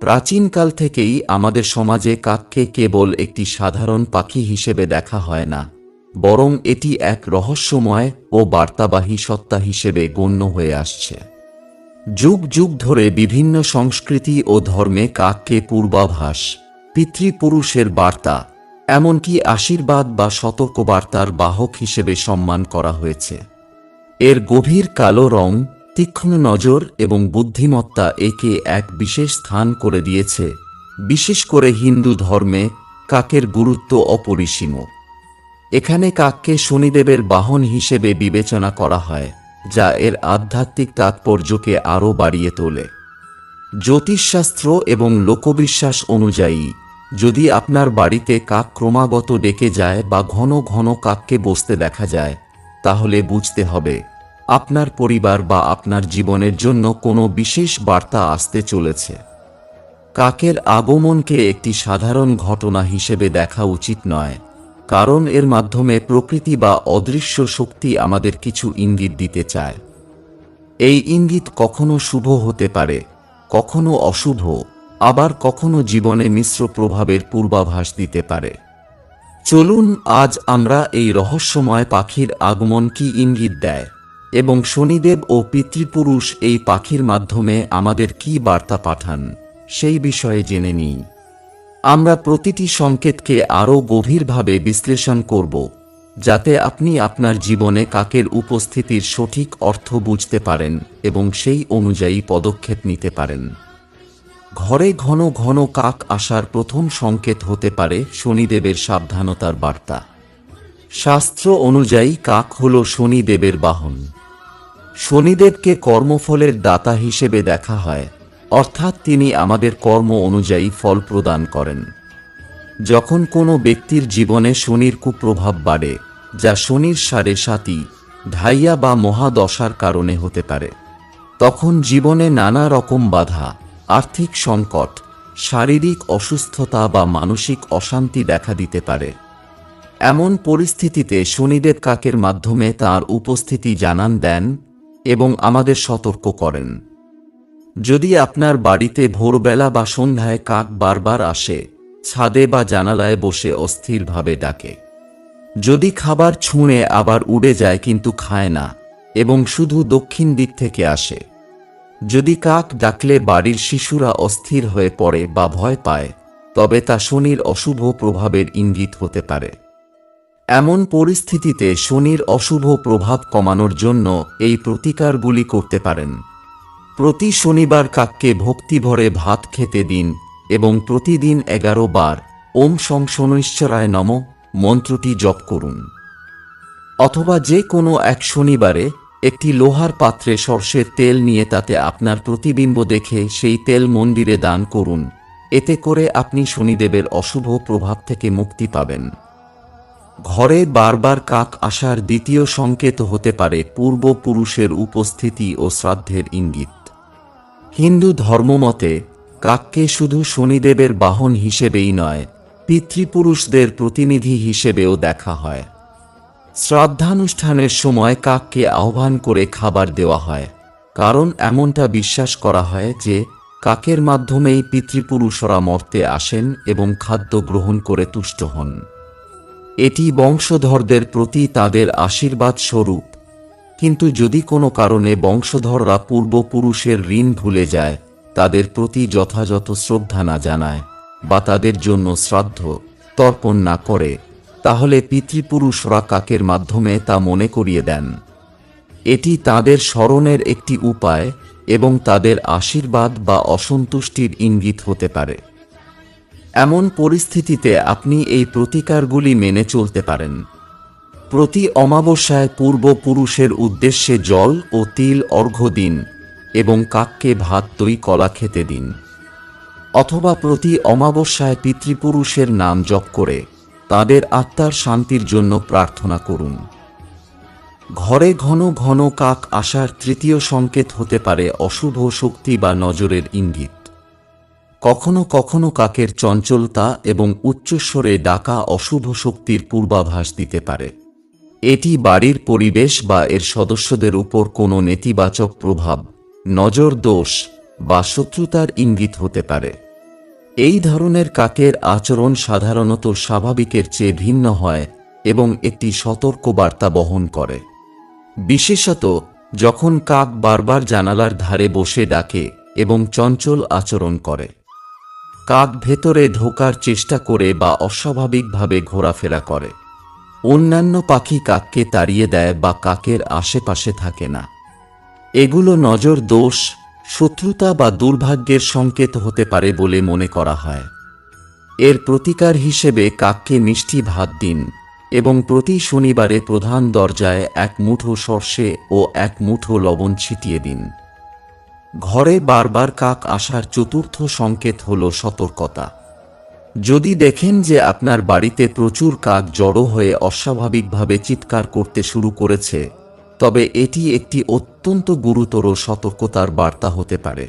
প্রাচীনকাল থেকেই আমাদের সমাজে কাককে কেবল একটি সাধারণ পাখি হিসেবে দেখা হয় না, বরং এটি এক রহস্যময় ও বার্তাবাহী সত্তা হিসেবে গণ্য হয়ে আসছে। যুগ যুগ ধরে বিভিন্ন সংস্কৃতি ও ধর্মে কাককে পূর্বাভাস, পিতৃপুরুষের বার্তা, এমনকি আশীর্বাদ বা সতর্কবার্তার বাহক হিসেবে সম্মান করা হয়েছে। এর গভীর কালো রং তীক্ষ্ণ নজর এবং বুদ্ধিমত্তা একে এক বিশেষ স্থান করে দিয়েছে। বিশেষ করে হিন্দু ধর্মে কাকের গুরুত্ব অপরিসীম। এখানে কাককে শনিদেবের বাহন হিসেবে বিবেচনা করা হয়, যা এর আধ্যাত্মিক তাৎপর্যকে আরও বাড়িয়ে তোলে। জ্যোতিষশাস্ত্র এবং লোকবিশ্বাস অনুযায়ী, যদি আপনার বাড়িতে কাক ক্রমাগত ডেকে যায় বা ঘন ঘন কাককে বসতে দেখা যায়, তাহলে বুঝতে হবে আপনার পরিবার বা আপনার জীবনের জন্য কোনো বিশেষ বার্তা আসতে চলেছে। কাকের আগমনকে একটি সাধারণ ঘটনা হিসেবে দেখা উচিত নয়, কারণ এর মাধ্যমে প্রকৃতি বা অদৃশ্য শক্তি আমাদের কিছু ইঙ্গিত দিতে চায়। এই ইঙ্গিত কখনো শুভ হতে পারে, কখনো অশুভ, আবার কখনো জীবনে মিশ্র প্রভাবের পূর্বাভাস দিতে পারে। চলুন আজ আমরা এই রহস্যময় পাখির আগমন কি ইঙ্গিত দেয়। এবং শনিদেব ও পিতৃপুরুষ এই পাখির মাধ্যমে আমাদের কি বার্তা পাঠান, সেই বিষয়ে জেনে নিই। আমরা প্রতিটি সংকেতকে আরও গভীরভাবে বিশ্লেষণ করব, যাতে আপনি আপনার জীবনে কাকের উপস্থিতির সঠিক অর্থ বুঝতে পারেন এবং সেই অনুযায়ী পদক্ষেপ নিতে পারেন। ঘরে ঘন ঘন কাক আসার প্রথম সংকেত হতে পারে শনিদেবের সাবধানতার বার্তা। শাস্ত্র অনুযায়ী কাক হল শনিদেবের বাহন। শনিদেবকে কর্মফলের দাতা হিসেবে দেখা হয়, অর্থাৎ তিনি আমাদের কর্ম অনুযায়ী ফল প্রদান করেন। যখন কোনো ব্যক্তির জীবনে শনির কুপ্রভাব বাড়ে, যা শনির সাড়ে সাতি ঢাইয়া বা মহাদশার কারণে হতে পারে, তখন জীবনে নানা রকম বাধা, আর্থিক সংকট, শারীরিক অসুস্থতা বা মানসিক অশান্তি দেখা দিতে পারে। এমন পরিস্থিতিতে শনিদেব কাকের মাধ্যমে তার উপস্থিতি জানান দেন এবং আমাদের সতর্ক করেন। যদি আপনার বাড়িতে ভোরবেলা বা সন্ধ্যায় কাক বারবার আসে, ছাদে বা জানালায় বসে অস্থিরভাবে ডাকে। যদি খাবার ছুঁড়ে আবার উড়ে যায় কিন্তু খায় না এবং শুধু দক্ষিণ দিক থেকে আসে। যদি কাক ডাকলে বাড়ির শিশুরা অস্থির হয়ে পড়ে বা ভয় পায়, তবে তা শনির অশুভ প্রভাবের ইঙ্গিত হতে পারে। এমন পরিস্থিতিতে শনির অশুভ প্রভাব কমানোর জন্য এই প্রতিকারগুলি করতে পারেন। প্রতি শনিবার কাককে ভক্তিভরে ভাত খেতে দিন এবং প্রতিদিন এগারো বার ওম সং শনিশ্চরায় নম মন্ত্রটি জপ করুন। অথবা যে কোনো এক শনিবারে একটি লোহার পাত্রে সর্ষের তেল নিয়ে তাতে আপনার প্রতিবিম্ব দেখে সেই তেল মন্দিরে দান করুন। এতে করে আপনি শনিদেবের অশুভ প্রভাব থেকে মুক্তি পাবেন। ঘরে বারবার কাক আসার দ্বিতীয় সংকেত হতে পারে পূর্বপুরুষের উপস্থিতি ও শ্রাদ্ধের ইঙ্গিত। হিন্দু ধর্মমতে, কাককে শুধু শনিদেবের বাহন হিসেবেই নয়, পিতৃপুরুষদের প্রতিনিধি হিসেবেও দেখা হয়। শ্রাদ্ধানুষ্ঠানের সময় কাককে আহ্বান করে খাবার দেওয়া হয়, কারণ এমনটা বিশ্বাস করা হয় যে, কাকের মাধ্যমেই পিতৃপুরুষরা মর্তে আসেন এবং খাদ্য গ্রহণ করে তুষ্ট হন। এটি বংশধরদের প্রতি তাদের আশীর্বাদ স্বরূপ। কিন্তু যদি কোনো কারণে বংশধররা পূর্বপুরুষের ঋণ ভুলে যায়, তাদের প্রতি যথাযথ শ্রদ্ধা না জানায় বা তাদের জন্য শ্রাদ্ধ, তর্পণ না করে, তাহলে পিতৃপুরুষরা কাকের মাধ্যমে তা মনে করিয়ে দেন? এটি তাদের স্মরণের একটি উপায় এবং তাদের আশীর্বাদ বা অসন্তুষ্টির ইঙ্গিত হতে পারে। এমন পরিস্থিতিতে আপনি এই প্রতিকারগুলি মেনে চলতে পারেন। প্রতি অমাবস্যায় পূর্বপুরুষের উদ্দেশ্যে জল ও তিল অর্ঘ্য দিন এবং কাককে ভাত, দই, কলা খেতে দিন। অথবা প্রতি অমাবস্যায় পিতৃপুরুষের নাম জপ করে তাদের আত্মার শান্তির জন্য প্রার্থনা করুন। ঘরে ঘন ঘন কাক আসার তৃতীয় সংকেত হতে পারে অশুভ শক্তি বা নজরের ইঙ্গিত। কখনো কখনো কাকের চঞ্চলতা এবং উচ্চস্বরে ডাকা অশুভ শক্তির পূর্বাভাস দিতে পারে। এটি বাড়ির পরিবেশ বা এর সদস্যদের উপর কোনো নেতিবাচক প্রভাব, নজর দোষ বা শত্রুতার ইঙ্গিত হতে পারে। এই ধরনের কাকের আচরণ সাধারণত স্বাভাবিকের চেয়ে ভিন্ন হয় এবং একটি সতর্ক বার্তা বহন করে। বিশেষত যখন কাক বারবার জানালার ধারে বসে ডাকে এবং চঞ্চল আচরণ করে। কাক ভেতরে ঢোকার চেষ্টা করে বা অস্বাভাবিকভাবে ঘোরাফেরা করে। অন্যান্য পাখি কাককে তাড়িয়ে দেয় বা কাকের আশেপাশে থাকে না। এগুলো নজর দোষ, শত্রুতা বা দুর্ভাগ্যের সংকেত হতে পারে বলে মনে করা হয়। এর প্রতিকার হিসেবে কাককে মিষ্টি ভাত দিন এবং প্রতি শনিবারে প্রধান দরজায় এক মুঠো সর্ষে ও এক মুঠো লবণ ছিটিয়ে দিন। ঘরে বারবার কাক আসার চতুর্থ সংকেত হল সতর্কতা। যদি দেখেন যে আপনার বাড়িতে প্রচুর কাক জড়ো হয়ে অস্বাভাবিকভাবে চিৎকার করতে শুরু করেছে, তবে এটি একটি অত্যন্ত গুরুতর সতর্কতার বার্তা হতে পারে।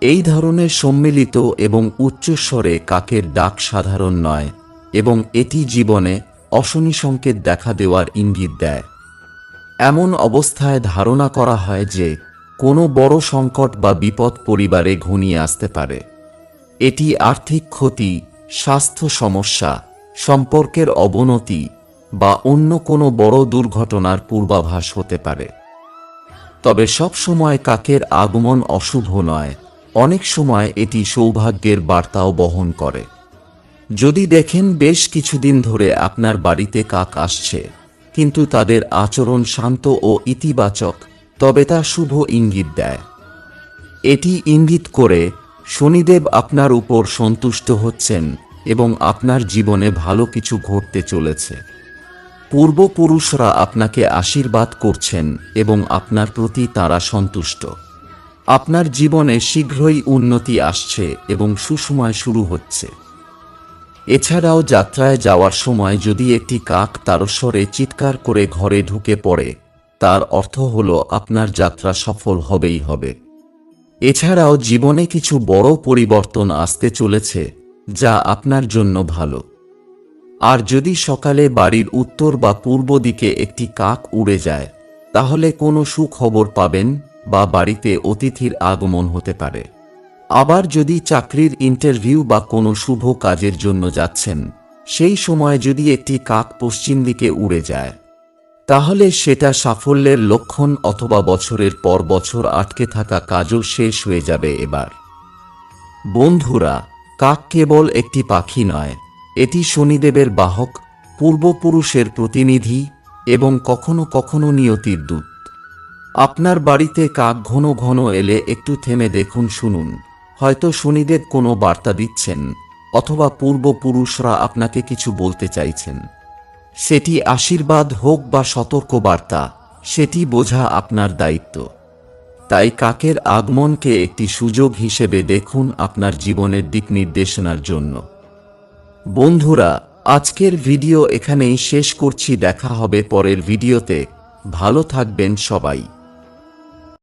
এই ধরনের সম্মিলিত এবং উচ্চস্বরে কাকের ডাক সাধারণ নয় এবং এটি জীবনে অশনি সংকেত দেখা দেওয়ার ইঙ্গিত দেয়। এমন অবস্থায় ধারণা করা হয় যে কোনো বড় সংকট বা বিপদ পরিবারে ঘনিয়ে আসতে পারে। এটি আর্থিক ক্ষতি, স্বাস্থ্য সমস্যা, সম্পর্কের অবনতি বা অন্য কোনো বড় দুর্ঘটনার পূর্বাভাস হতে পারে। তবে সব সময় কাকের আগমন অশুভ নয়। অনেক সময় এটি সৌভাগ্যের বার্তাও বহন করে। যদি দেখেন, বেশ কিছুদিন ধরে আপনার বাড়িতে কাক আসছে, কিন্তু তাদের আচরণ শান্ত ও ইতিবাচক। তবে তা শুভ ইঙ্গিত দেয়। এটি ইঙ্গিত করে শনিদেব আপনার উপর সন্তুষ্ট হচ্ছেন এবং আপনার জীবনে ভালো কিছু ঘটতে চলেছে। পূর্বপুরুষরা আপনাকে আশীর্বাদ করছেন এবং আপনার প্রতি তারা সন্তুষ্ট। আপনার জীবনে শীঘ্রই উন্নতি আসছে এবং সুসময় শুরু হচ্ছে। এছাড়াও যাত্রায় যাওয়ার সময় যদি একটি কাক তারস্বরে চিৎকার করে ঘরে ঢুকে পড়ে তার অর্থ হল আপনার যাত্রা সফল হবেই হবে। এছাড়াও জীবনে কিছু বড় পরিবর্তন আসতে চলেছে, যা আপনার জন্য ভালো। আর যদি সকালে বাড়ির উত্তর বা পূর্ব দিকে একটি কাক উড়ে যায়, তাহলে কোনো সুখবর পাবেন বা বাড়িতে অতিথির আগমন হতে পারে। আবার যদি চাকরির ইন্টারভিউ বা কোনো শুভ কাজের জন্য যাচ্ছেন, সেই সময় যদি একটি কাক পশ্চিম দিকে উড়ে যায় তাহলে সেটা সাফল্যের লক্ষণ অথবা বছরের পর বছর আটকে থাকা কাজও শেষ হয়ে যাবে এবার। বন্ধুরা, কাক কেবল একটি পাখি নয়, এটি শনিদেবের বাহক, পূর্বপুরুষের প্রতিনিধি এবং কখনো কখনো নিয়তির দূত। আপনার বাড়িতে কাক ঘন ঘন এলে একটু থেমে দেখুন, শুনুন। হয়তো শনিদেব কোনো বার্তা দিচ্ছেন অথবা পূর্বপুরুষরা আপনাকে কিছু বলতে চাইছেন। সেটি আশীর্বাদ হোক বা সতর্কবার্তা, সেটি বোঝা আপনার দায়িত্ব। তাই কাকের আগমনকে একটি সুযোগ হিসেবে দেখুন আপনার জীবনের দিক নির্দেশনার জন্য। বন্ধুরা, আজকের ভিডিও এখানেই শেষ করছি, দেখা হবে পরের ভিডিওতে। ভালো থাকবেন সবাই।